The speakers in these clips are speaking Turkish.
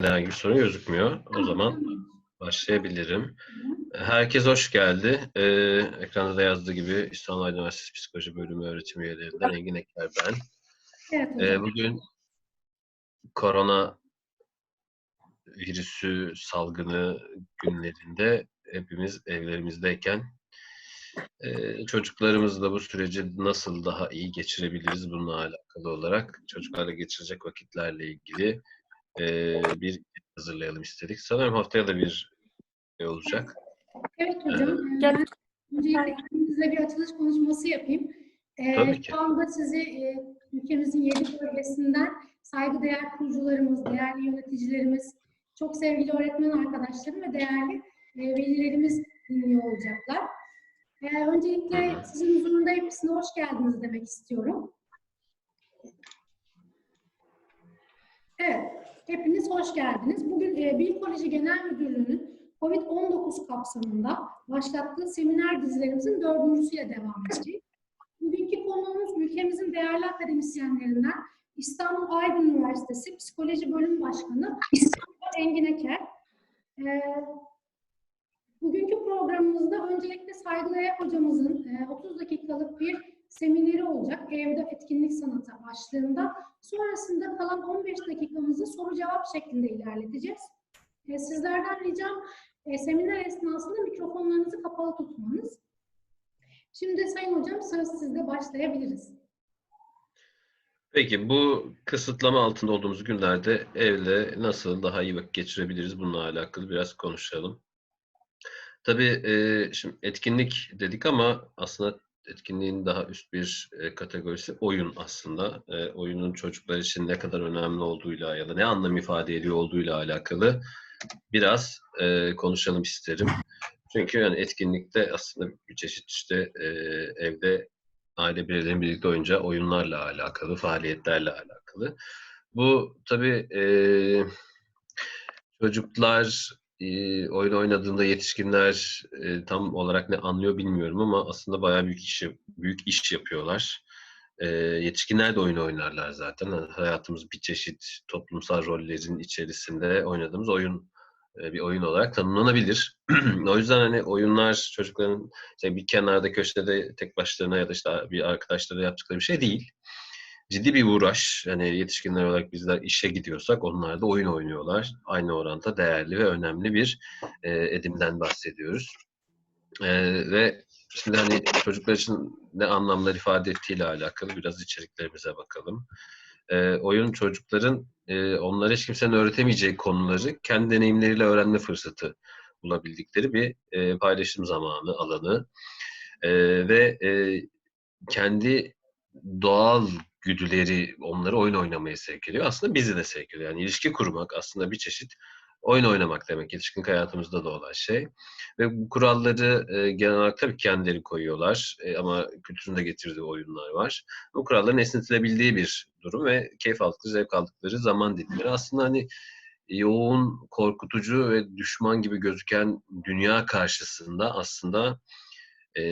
herhangi bir sorun gözükmüyor. O zaman başlayabilirim. Herkes hoş geldi. Ee, ekranda da yazdığı gibi İstanbul Aydın Üniversitesi Psikoloji Bölümü öğretim üyelerinden Engin Eker ben. Ee, bugün korona virüsü salgını günlerinde hepimiz evlerimizdeyken e, çocuklarımızla bu süreci nasıl daha iyi geçirebiliriz bununla alakalı olarak çocuklarla geçirecek vakitlerle ilgili e, bir hazırlayalım istedik. Sanırım haftaya da bir şey olacak. Evet hocam. Ee, öncelikle kendinizle bir açılış konuşması yapayım. Ee, Tabii ki. Şu anda sizi e, ülkemizin yedi bölgesinden saygıdeğer kurucularımız, değerli yöneticilerimiz, çok sevgili öğretmen arkadaşlarım ve değerli e, velilerimiz dinliyor olacaklar. Ee, öncelikle sizin huzurunda hepsine hoş geldiniz demek istiyorum. Evet, hepiniz hoş geldiniz. Bugün e, Bilim Koleji Genel Müdürlüğü'nün COVID-19 kapsamında başlattığı seminer dizilerimizin dördüncüsüyle devam edecek. Bugünkü konuğumuz ülkemizin değerli akademisyenlerinden İstanbul Aydın Üniversitesi Psikoloji Bölüm Başkanı İstanbul Engin. Ee, bugünkü programımızda öncelikle saygıdeğer hocamızın e, 30 dakikalık bir semineri olacak. Evde etkinlik sanatı başlığında. Sonrasında kalan 15 dakikamızı soru cevap şeklinde ilerleteceğiz. E, sizlerden ricam e, seminer esnasında mikrofonlarınızı kapalı tutmanız. Şimdi Sayın Hocam söz sizde başlayabiliriz. Peki bu kısıtlama altında olduğumuz günlerde evde nasıl daha iyi vakit geçirebiliriz bununla alakalı biraz konuşalım. Tabii e, şimdi etkinlik dedik ama aslında etkinliğin daha üst bir e, kategorisi oyun aslında. E, oyunun çocuklar için ne kadar önemli olduğuyla ya da ne anlam ifade ediyor olduğuyla alakalı biraz e, konuşalım isterim. Çünkü yani etkinlikte aslında bir çeşit işte e, evde aile bireylerinin birlikte oynayacağı oyunlarla alakalı, faaliyetlerle alakalı. Bu tabii e, çocuklar oyun oynadığında yetişkinler e, tam olarak ne anlıyor bilmiyorum ama aslında bayağı büyük iş büyük iş yapıyorlar. E, yetişkinler de oyun oynarlar zaten. Yani hayatımız bir çeşit toplumsal rollerin içerisinde oynadığımız oyun e, bir oyun olarak tanımlanabilir. o yüzden hani oyunlar çocukların işte bir kenarda köşede tek başlarına ya da işte bir arkadaşlarıyla yaptıkları bir şey değil. Ciddi bir uğraş. Yani yetişkinler olarak bizler işe gidiyorsak onlar da oyun oynuyorlar. Aynı oranda değerli ve önemli bir e, edimden bahsediyoruz. E, ve şimdi hani çocuklar için ne anlamlar ifade ettiğiyle alakalı biraz içeriklerimize bakalım. E, oyun çocukların e, onlara hiç kimsenin öğretemeyeceği konuları kendi deneyimleriyle öğrenme fırsatı bulabildikleri bir e, paylaşım zamanı, alanı. E, ve e, kendi doğal güdüleri onları oyun oynamaya sevk ediyor. Aslında bizi de sevk ediyor. Yani ilişki kurmak aslında bir çeşit oyun oynamak demek. Yetişkin hayatımızda da olan şey. Ve bu kuralları e, genel olarak tabii kendileri koyuyorlar. E, ama kültürün de getirdiği oyunlar var. Bu kuralların esnetilebildiği bir durum ve keyif aldıkları, zevk aldıkları zaman dilimleri. Aslında hani yoğun, korkutucu ve düşman gibi gözüken dünya karşısında aslında e,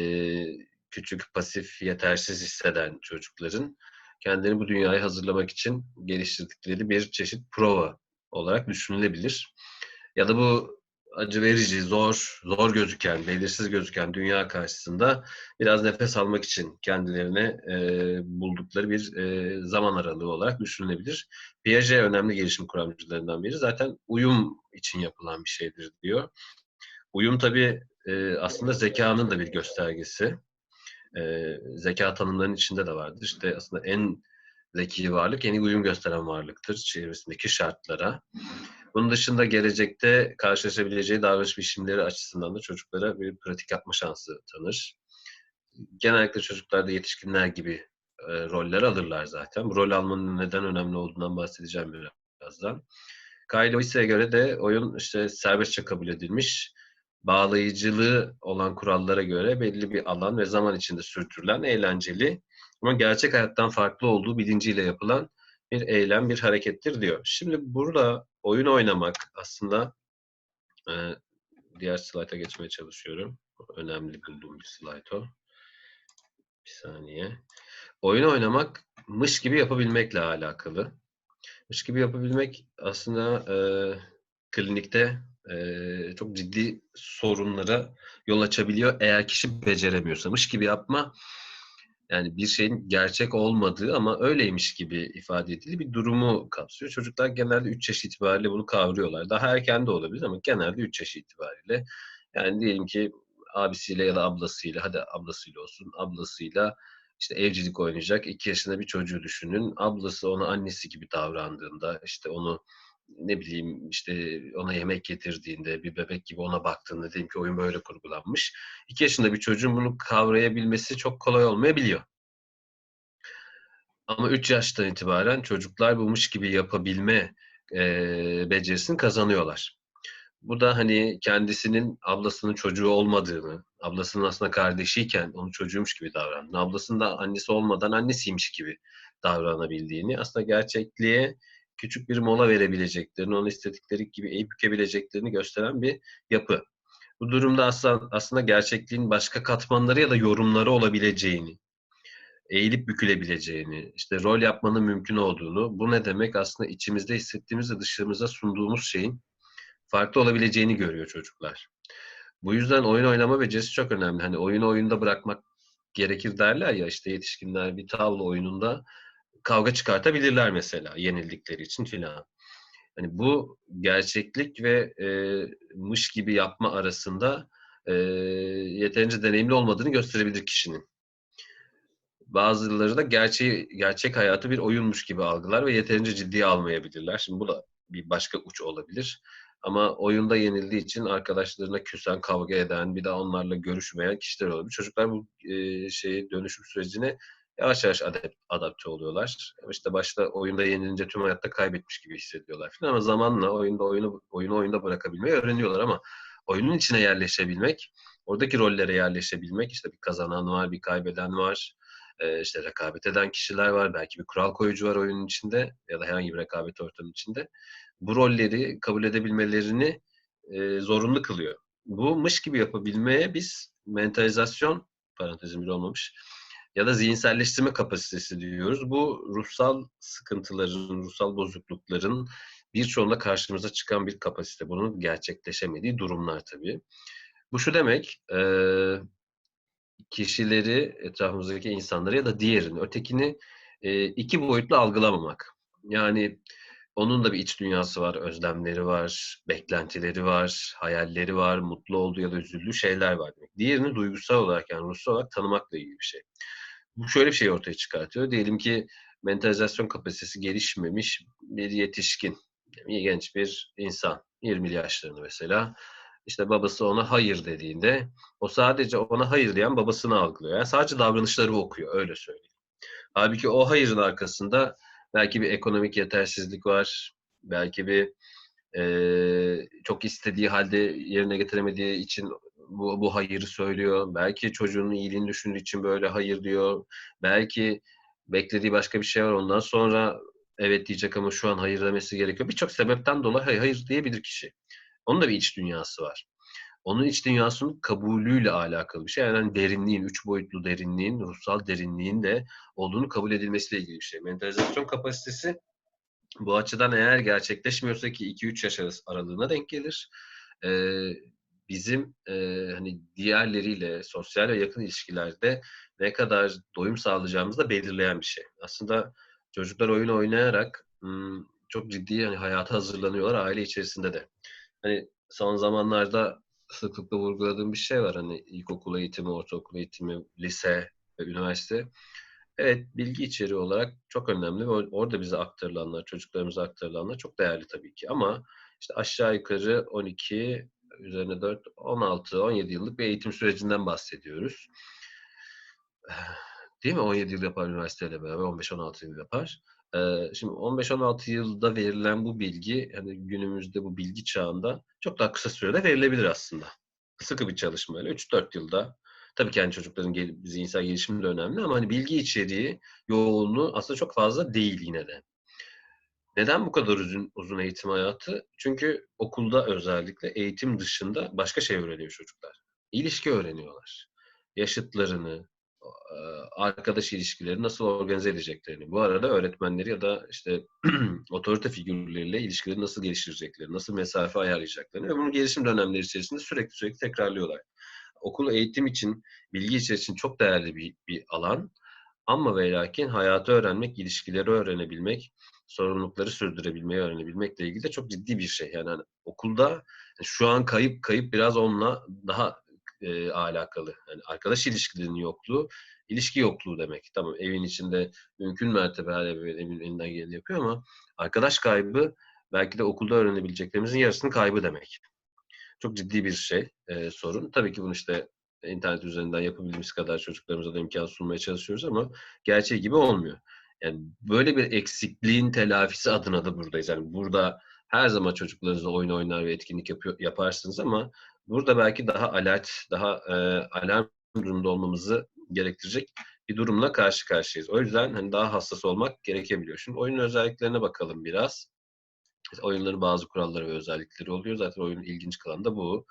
küçük, pasif, yetersiz hisseden çocukların kendini bu dünyaya hazırlamak için geliştirdikleri bir çeşit prova olarak düşünülebilir. Ya da bu acı verici, zor, zor gözüken, belirsiz gözüken dünya karşısında biraz nefes almak için kendilerine e, buldukları bir e, zaman aralığı olarak düşünülebilir. Piaget önemli gelişim kuramcılarından biri. Zaten uyum için yapılan bir şeydir diyor. Uyum tabii e, aslında zekanın da bir göstergesi. E, zeka tanımlarının içinde de vardır. İşte aslında en zeki varlık en iyi uyum gösteren varlıktır çevresindeki şartlara. Bunun dışında gelecekte karşılaşabileceği davranış biçimleri açısından da çocuklara bir pratik yapma şansı tanır. Genellikle çocuklar da yetişkinler gibi e, roller alırlar zaten. Bu rol almanın neden önemli olduğundan bahsedeceğim birazdan. Kyle Lewis'e göre de oyun işte serbestçe kabul edilmiş, bağlayıcılığı olan kurallara göre belli bir alan ve zaman içinde sürdürülen eğlenceli ama gerçek hayattan farklı olduğu bilinciyle yapılan bir eylem, bir harekettir diyor. Şimdi burada oyun oynamak aslında e, diğer slayta geçmeye çalışıyorum. Önemli bulduğum bir slayt o. Bir saniye. Oyun oynamak mış gibi yapabilmekle alakalı. Mış gibi yapabilmek aslında e, klinikte e, çok ciddi sorunlara yol açabiliyor eğer kişi beceremiyorsa. Mış gibi yapma yani bir şeyin gerçek olmadığı ama öyleymiş gibi ifade edildiği bir durumu kapsıyor. Çocuklar genelde 3 yaş itibariyle bunu kavruyorlar. Daha erken de olabilir ama genelde 3 yaş itibariyle. Yani diyelim ki abisiyle ya da ablasıyla, hadi ablasıyla olsun, ablasıyla işte evcilik oynayacak 2 yaşında bir çocuğu düşünün. Ablası ona annesi gibi davrandığında, işte onu ne bileyim işte ona yemek getirdiğinde, bir bebek gibi ona baktığında diyelim ki oyun böyle kurgulanmış. 2 yaşında bir çocuğun bunu kavrayabilmesi çok kolay olmayabiliyor. Ama 3 yaştan itibaren çocuklar bulmuş gibi yapabilme e, becerisini kazanıyorlar. Bu da hani kendisinin ablasının çocuğu olmadığını, ablasının aslında kardeşiyken onu çocuğumuş gibi davrandığını, ablasının da annesi olmadan annesiymiş gibi davranabildiğini, aslında gerçekliğe küçük bir mola verebileceklerini, onu istedikleri gibi eğip bükebileceklerini gösteren bir yapı. Bu durumda aslında, aslında gerçekliğin başka katmanları ya da yorumları olabileceğini, eğilip bükülebileceğini, işte rol yapmanın mümkün olduğunu, bu ne demek aslında içimizde hissettiğimiz ve dışımıza sunduğumuz şeyin farklı olabileceğini görüyor çocuklar. Bu yüzden oyun oynama becerisi çok önemli. Hani oyunu oyunda bırakmak gerekir derler ya işte yetişkinler bir tavla oyununda kavga çıkartabilirler mesela yenildikleri için filan. Hani bu gerçeklik ve e, mış gibi yapma arasında e, yeterince deneyimli olmadığını gösterebilir kişinin. Bazıları da gerçeği, gerçek hayatı bir oyunmuş gibi algılar ve yeterince ciddiye almayabilirler. Şimdi bu da bir başka uç olabilir. Ama oyunda yenildiği için arkadaşlarına küsen, kavga eden, bir daha onlarla görüşmeyen kişiler olabilir. Çocuklar bu e, şeyi dönüşüm sürecine yavaş yavaş adapte oluyorlar. İşte başta oyunda yenilince tüm hayatta kaybetmiş gibi hissediyorlar falan ama zamanla oyunda oyunu oyunu oyunda bırakabilmeyi öğreniyorlar ama oyunun içine yerleşebilmek, oradaki rollere yerleşebilmek, işte bir kazanan var, bir kaybeden var, işte rekabet eden kişiler var, belki bir kural koyucu var oyunun içinde ya da herhangi bir rekabet ortamının içinde. Bu rolleri kabul edebilmelerini e, zorunlu kılıyor. Bu mış gibi yapabilmeye biz mentalizasyon parantezim bir olmamış ya da zihinselleştirme kapasitesi diyoruz. Bu ruhsal sıkıntıların, ruhsal bozuklukların birçoğunda karşımıza çıkan bir kapasite. Bunun gerçekleşemediği durumlar tabii. Bu şu demek, kişileri, etrafımızdaki insanları ya da diğerini, ötekini iki boyutlu algılamamak. Yani onun da bir iç dünyası var, özlemleri var, beklentileri var, hayalleri var, mutlu olduğu ya da üzüldüğü şeyler var demek. Diğerini duygusal olarak yani ruhsal olarak tanımakla ilgili bir şey. Bu şöyle bir şey ortaya çıkartıyor. Diyelim ki mentalizasyon kapasitesi gelişmemiş bir yetişkin, genç bir insan, 20 yaşlarında mesela. İşte babası ona hayır dediğinde o sadece ona hayır diyen babasını algılıyor. Yani sadece davranışları okuyor, öyle söyleyeyim. Halbuki o hayırın arkasında belki bir ekonomik yetersizlik var, belki bir e, çok istediği halde yerine getiremediği için bu, bu hayırı söylüyor. Belki çocuğunun iyiliğini düşündüğü için böyle hayır diyor. Belki beklediği başka bir şey var. Ondan sonra evet diyecek ama şu an hayır demesi gerekiyor. Birçok sebepten dolayı hayır, diyebilir kişi. Onun da bir iç dünyası var. Onun iç dünyasının kabulüyle alakalı bir şey. Yani derinliğin, üç boyutlu derinliğin, ruhsal derinliğin de olduğunu kabul edilmesiyle ilgili bir şey. Mentalizasyon kapasitesi bu açıdan eğer gerçekleşmiyorsa ki 2-3 yaş aralığına denk gelir. Bizim e, hani diğerleriyle sosyal ve yakın ilişkilerde ne kadar doyum sağlayacağımızı da belirleyen bir şey. Aslında çocuklar oyun oynayarak çok ciddi hani hayata hazırlanıyorlar aile içerisinde de. Hani son zamanlarda sıklıkla vurguladığım bir şey var. Hani ilkokul eğitimi, ortaokul eğitimi, lise ve üniversite. Evet, bilgi içeriği olarak çok önemli ve orada bize aktarılanlar, çocuklarımıza aktarılanlar çok değerli tabii ki. Ama işte aşağı yukarı 12, üzerine 4, 16, 17 yıllık bir eğitim sürecinden bahsediyoruz. Değil mi? 17 yıl yapar üniversiteyle beraber, 15-16 yıl yapar. Şimdi 15-16 yılda verilen bu bilgi, yani günümüzde bu bilgi çağında çok daha kısa sürede verilebilir aslında. Sıkı bir çalışmayla 3-4 yılda Tabii ki yani çocukların gel- zihinsel gelişimi de önemli ama hani bilgi içeriği, yoğunluğu aslında çok fazla değil yine de. Neden bu kadar uzun, uzun eğitim hayatı? Çünkü okulda özellikle eğitim dışında başka şey öğreniyor çocuklar. İlişki öğreniyorlar. Yaşıtlarını, e, arkadaş ilişkileri nasıl organize edeceklerini, bu arada öğretmenleri ya da işte otorite figürleriyle ilişkileri nasıl geliştireceklerini, nasıl mesafe ayarlayacaklarını ve bunu gelişim dönemleri içerisinde sürekli sürekli tekrarlıyorlar. Okul eğitim için, bilgi için çok değerli bir, bir alan. Ama ve lakin hayatı öğrenmek, ilişkileri öğrenebilmek, sorumlulukları sürdürebilmeyi öğrenebilmekle ilgili de çok ciddi bir şey. Yani hani okulda şu an kayıp kayıp biraz onunla daha e, alakalı. Yani arkadaş ilişkilerinin yokluğu, ilişki yokluğu demek. Tamam evin içinde mümkün mertebe her evin elinden geleni yapıyor ama arkadaş kaybı belki de okulda öğrenebileceklerimizin yarısının kaybı demek. Çok ciddi bir şey, e, sorun. Tabii ki bunu işte internet üzerinden yapabildiğimiz kadar çocuklarımıza da imkan sunmaya çalışıyoruz ama gerçeği gibi olmuyor. Yani böyle bir eksikliğin telafisi adına da buradayız. Yani burada her zaman çocuklarınızla oyun oynar ve etkinlik yapıyor, yaparsınız ama burada belki daha alert, daha e, alarm durumda olmamızı gerektirecek bir durumla karşı karşıyayız. O yüzden hani daha hassas olmak gerekebiliyor. Şimdi oyunun özelliklerine bakalım biraz. Oyunların bazı kuralları ve özellikleri oluyor. Zaten oyunun ilginç kılan da bu.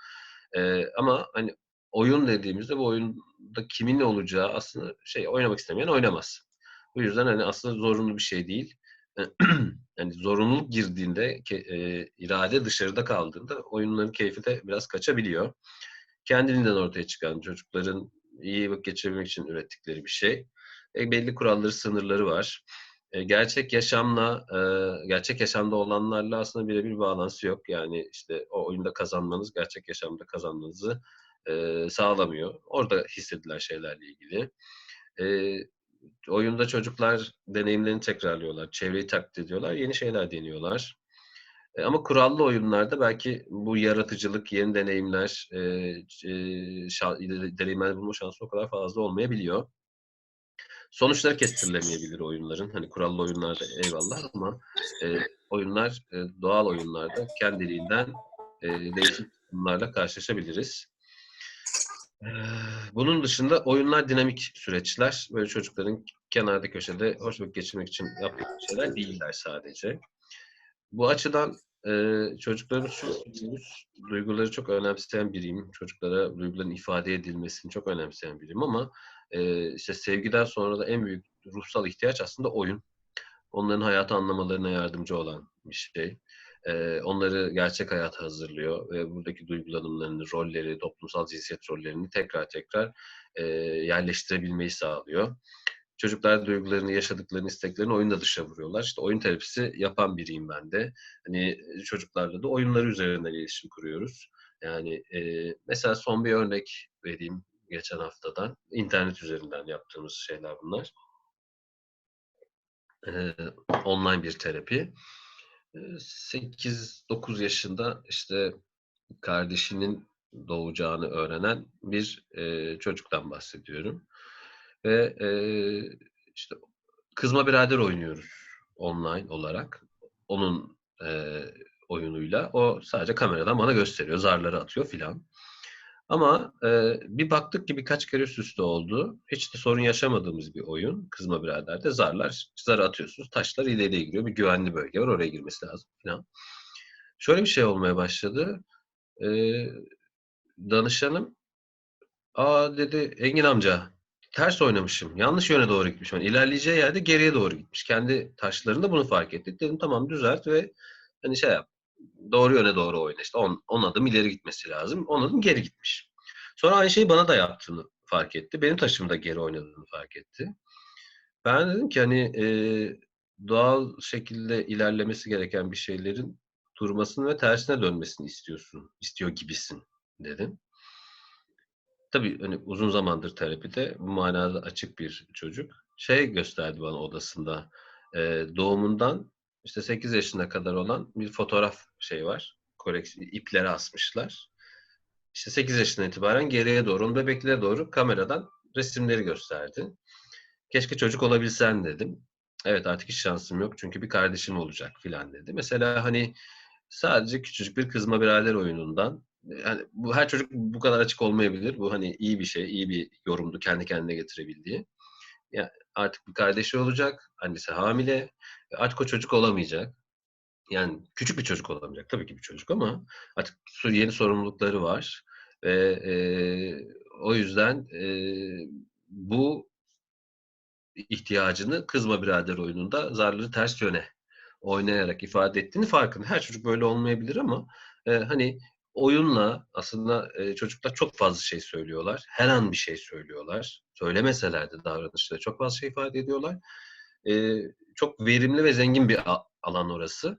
Ee, ama hani oyun dediğimizde bu oyunda kimin olacağı aslında şey oynamak istemeyen oynamaz. Bu yüzden hani aslında zorunlu bir şey değil. yani zorunluluk girdiğinde, e, irade dışarıda kaldığında oyunların keyfi de biraz kaçabiliyor. Kendiliğinden ortaya çıkan çocukların iyi vakit geçirebilmek için ürettikleri bir şey. E, belli kuralları, sınırları var. E, gerçek yaşamla, e, gerçek yaşamda olanlarla aslında birebir bağlantısı yok. Yani işte o oyunda kazanmanız, gerçek yaşamda kazanmanızı e, sağlamıyor. Orada hissedilen şeylerle ilgili. E, oyunda çocuklar deneyimlerini tekrarlıyorlar, çevreyi taklit ediyorlar, yeni şeyler deniyorlar. E, ama kurallı oyunlarda belki bu yaratıcılık, yeni deneyimler, e, e, deneyimler bulma şansı o kadar fazla olmayabiliyor. Sonuçları kestirilemeyebilir oyunların. Hani kurallı oyunlarda eyvallah ama e, oyunlar, e, doğal oyunlarda kendiliğinden e, değişik durumlarla karşılaşabiliriz. Bunun dışında oyunlar dinamik süreçler. Böyle çocukların kenarda köşede hoş vakit geçirmek için yaptığı şeyler değiller sadece. Bu açıdan e, çocukların duyguları çok önemseyen biriyim. Çocuklara duyguların ifade edilmesini çok önemseyen biriyim ama e, işte sevgiden sonra da en büyük ruhsal ihtiyaç aslında oyun. Onların hayatı anlamalarına yardımcı olan bir şey onları gerçek hayata hazırlıyor ve buradaki duygulanımlarını, rolleri, toplumsal cinsiyet rollerini tekrar tekrar yerleştirebilmeyi sağlıyor. Çocuklar duygularını, yaşadıklarını, isteklerini oyunda dışa vuruyorlar. İşte oyun terapisi yapan biriyim ben de. Hani çocuklarla da oyunları üzerinden iletişim kuruyoruz. Yani e, mesela son bir örnek vereyim geçen haftadan. internet üzerinden yaptığımız şeyler bunlar. E, online bir terapi. 8-9 yaşında işte kardeşinin doğacağını öğrenen bir e, çocuktan bahsediyorum. Ve e, işte kızma birader oynuyoruz online olarak. Onun e, oyunuyla. O sadece kameradan bana gösteriyor. Zarları atıyor filan. Ama e, bir baktık ki birkaç kere üst üste oldu. Hiç de sorun yaşamadığımız bir oyun. Kızma biraderde zarlar, zarı atıyorsunuz. Taşlar ileriye giriyor. Bir güvenli bölge var. Oraya girmesi lazım falan. Şöyle bir şey olmaya başladı. E, danışanım Aa dedi Engin amca ters oynamışım. Yanlış yöne doğru gitmişim. Yani ilerleyeceği yerde geriye doğru gitmiş. Kendi taşlarında bunu fark ettik. Dedim tamam düzelt ve hani şey yap doğru yöne doğru oyna. İşte 10 adım ileri gitmesi lazım. 10 adım geri gitmiş. Sonra aynı şeyi bana da yaptığını fark etti. Benim taşımda geri oynadığını fark etti. Ben dedim ki hani e, doğal şekilde ilerlemesi gereken bir şeylerin durmasını ve tersine dönmesini istiyorsun, istiyor gibisin dedim. Tabii hani uzun zamandır terapide bu manada açık bir çocuk. Şey gösterdi bana odasında e, doğumundan işte 8 yaşına kadar olan bir fotoğraf şey var. Koleksiyon, ipleri asmışlar. İşte 8 yaşından itibaren geriye doğru, bebeklere doğru kameradan resimleri gösterdi. Keşke çocuk olabilsen dedim. Evet artık hiç şansım yok çünkü bir kardeşim olacak filan dedi. Mesela hani sadece küçücük bir kızma birader oyunundan yani bu her çocuk bu kadar açık olmayabilir. Bu hani iyi bir şey, iyi bir yorumdu kendi kendine getirebildiği. Ya artık bir kardeşi olacak, annesi hamile, artık o çocuk olamayacak. Yani küçük bir çocuk olamayacak tabii ki bir çocuk ama artık yeni sorumlulukları var ve e, o yüzden e, bu ihtiyacını Kızma Birader oyununda zarları ters yöne oynayarak ifade ettiğini farkında. Her çocuk böyle olmayabilir ama e, hani oyunla aslında çocuklar çok fazla şey söylüyorlar. Her an bir şey söylüyorlar. Söylemeseler de davranışta çok fazla şey ifade ediyorlar. Çok verimli ve zengin bir alan orası.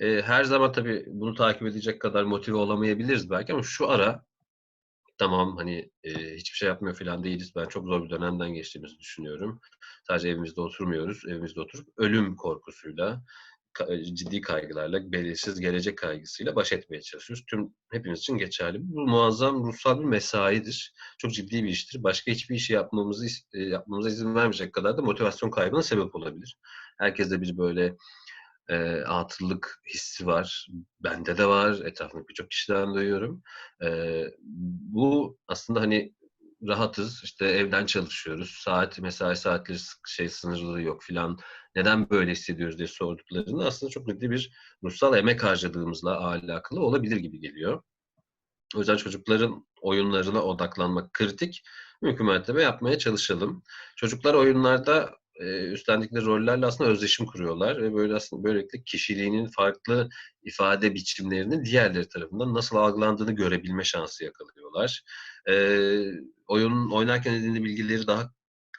Her zaman tabii bunu takip edecek kadar motive olamayabiliriz belki ama şu ara tamam hani hiçbir şey yapmıyor falan değiliz. Ben çok zor bir dönemden geçtiğimizi düşünüyorum. Sadece evimizde oturmuyoruz. Evimizde oturup ölüm korkusuyla, ciddi kaygılarla, belirsiz gelecek kaygısıyla baş etmeye çalışıyoruz. Tüm hepimiz için geçerli. Bu muazzam ruhsal bir mesaidir. Çok ciddi bir iştir. Başka hiçbir işi yapmamızı e, yapmamıza izin vermeyecek kadar da motivasyon kaybına sebep olabilir. Herkeste bir böyle e, atıllık hissi var. Bende de var. Etrafımdaki birçok kişiden duyuyorum. E, bu aslında hani rahatız. işte evden çalışıyoruz. Saat, mesai saatleri şey sınırlılığı yok filan. Neden böyle hissediyoruz diye sorduklarında aslında çok ciddi bir ruhsal emek harcadığımızla alakalı olabilir gibi geliyor. O yüzden çocukların oyunlarına odaklanmak kritik. Mümkün mertebe yapmaya çalışalım. Çocuklar oyunlarda e, üstlendikleri rollerle aslında özdeşim kuruyorlar ve böyle aslında böylelikle kişiliğinin farklı ifade biçimlerinin diğerleri tarafından nasıl algılandığını görebilme şansı yakalıyorlar. E, oyun oynarken edindiği bilgileri daha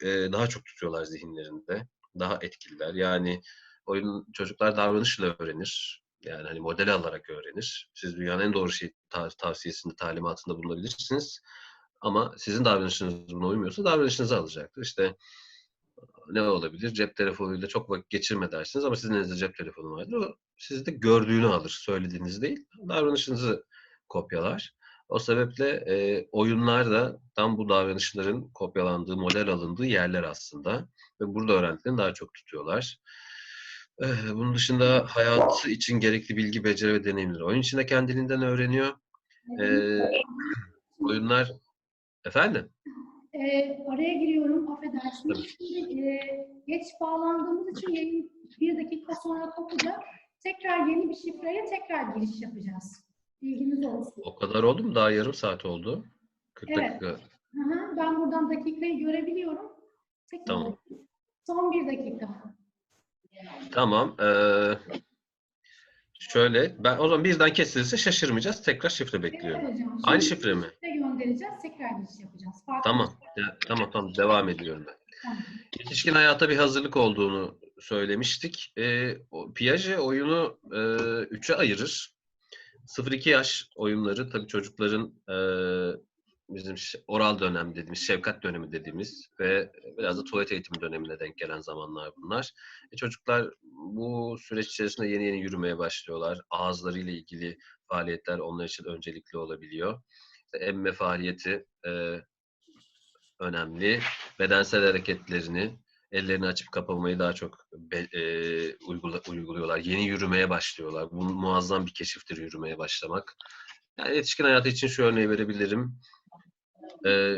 e, daha çok tutuyorlar zihinlerinde. Daha etkililer. Yani oyun çocuklar davranışla öğrenir. Yani hani model alarak öğrenir. Siz dünyanın en doğru şey ta- tavsiyesinde, talimatında bulunabilirsiniz. Ama sizin davranışınız buna uymuyorsa davranışınızı alacaktır. İşte ne olabilir? Cep telefonuyla çok vakit geçirme dersiniz ama sizin elinizde cep telefonu vardır. O sizde gördüğünü alır, söylediğiniz değil. Davranışınızı kopyalar. O sebeple e, oyunlar da tam bu davranışların kopyalandığı, model alındığı yerler aslında. Ve burada öğrendiklerini daha çok tutuyorlar. Ee, bunun dışında hayatı için gerekli bilgi, beceri ve deneyimleri. Oyun içinde kendiliğinden öğreniyor. Ee, oyunlar... Efendim? Ee, araya giriyorum, affedersiniz. Tabii. Şimdi e, geç bağlandığımız için yayın bir dakika sonra kopacak. Tekrar yeni bir şifreye tekrar giriş yapacağız. Bilginiz olsun. O kadar oldu mu? Daha yarım saat oldu. 40 Evet. dakika. Hı hı, ben buradan dakikayı görebiliyorum. Tekrar. Tamam. Son bir dakika. Tamam. ee, şöyle. Ben o zaman birden kesilirse şaşırmayacağız. Tekrar şifre bekliyorum. Evet hocam. Aynı şifre mi? Şifre göndereceğiz. Tekrar giriş yapacağız. Farklı Tamam. bir- Ya, tamam tamam. Devam ediyorum ben. Tamam. Yetişkin hayata bir hazırlık olduğunu söylemiştik. E, Piaget oyunu e, üçe ayırır. 0-2 yaş oyunları tabii çocukların e, bizim oral dönem dediğimiz, şefkat dönemi dediğimiz ve biraz da tuvalet eğitimi dönemine denk gelen zamanlar bunlar. E, çocuklar bu süreç içerisinde yeni yeni yürümeye başlıyorlar. Ağızlarıyla ilgili faaliyetler onlar için öncelikli olabiliyor. İşte emme faaliyeti e, önemli. Bedensel hareketlerini, ellerini açıp kapamayı daha çok be- e, uygula- uyguluyorlar. Yeni yürümeye başlıyorlar. Bu muazzam bir keşiftir yürümeye başlamak. Yani yetişkin hayatı için şu örneği verebilirim. E,